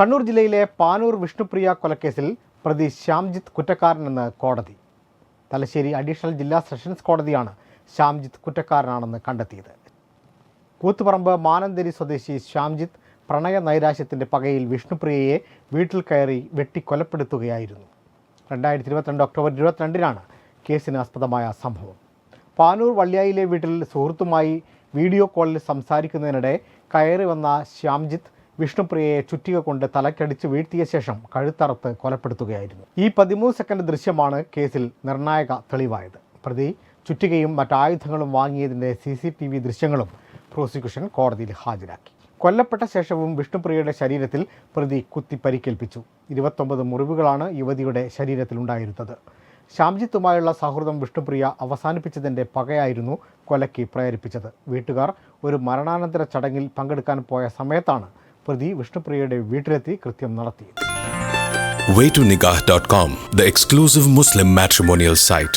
കണ്ണൂർ ജില്ലയിലെ പാനൂർ വിഷ്ണുപ്രിയ കൊലക്കേസിൽ പ്രതി ശ്യാംജിത്ത് കുറ്റക്കാരനെന്ന് കോടതി. തലശ്ശേരി അഡീഷണൽ ജില്ലാ സെഷൻസ് കോടതിയാണ് ശ്യാംജിത്ത് കുറ്റക്കാരനാണെന്ന് കണ്ടെത്തിയത്. കൂത്തുപറമ്പ് മാനന്തേരി സ്വദേശി ശ്യാംജിത്ത് പ്രണയ നൈരാശ്യത്തിന്റെ പകയിൽ വിഷ്ണുപ്രിയയെ വീട്ടിൽ കയറി വെട്ടിക്കൊലപ്പെടുത്തുകയായിരുന്നു. രണ്ടായിരത്തി ഇരുപത്തിരണ്ട് ഒക്ടോബർ ഇരുപത്തിരണ്ടിനാണ് കേസിന് ആസ്പദമായ സംഭവം. പാനൂർ വള്ളിയായിലെ വീട്ടിൽ സുഹൃത്തുമായി വീഡിയോ കോളിൽ സംസാരിക്കുന്നതിനിടെ കയറി വന്ന ശ്യാംജിത്ത് വിഷ്ണുപ്രിയയെ ചുറ്റിക കൊണ്ട് തലക്കടിച്ച് വീഴ്ത്തിയ ശേഷം കഴുത്തറത്ത് കൊലപ്പെടുത്തുകയായിരുന്നു. ഈ പതിമൂന്ന് സെക്കൻഡ് ദൃശ്യമാണ് കേസിൽ നിർണായക തെളിവായത്. പ്രതി ചുറ്റികയും മറ്റായുധങ്ങളും വാങ്ങിയതിന്റെ സി സി ടി വി ദൃശ്യങ്ങളും പ്രോസിക്യൂഷൻ കോടതിയിൽ ഹാജരാക്കി. കൊല്ലപ്പെട്ട ശേഷവും വിഷ്ണുപ്രിയയുടെ ശരീരത്തിൽ പ്രതി കുത്തി പരിക്കേൽപ്പിച്ചു. ഇരുപത്തൊമ്പത് മുറിവുകളാണ് യുവതിയുടെ ശരീരത്തിലുണ്ടായിരുന്നത് ശ്യാംജിത്തുമായുള്ള സൗഹൃദം വിഷ്ണുപ്രിയ അവസാനിപ്പിച്ചതിന്റെ പകയായിരുന്നു കൊലയ്ക്ക് പ്രേരിപ്പിച്ചത്. വീട്ടുകാർ ഒരു മരണാനന്തര ചടങ്ങിൽ പങ്കെടുക്കാൻ പോയ സമയത്താണ് പ്രതി വിഷ്ണുപ്രിയയുടെ വീട്ടിലെത്തി കൃത്യം നടത്തിയത് waytonikah.com, the exclusive Muslim matrimonial site.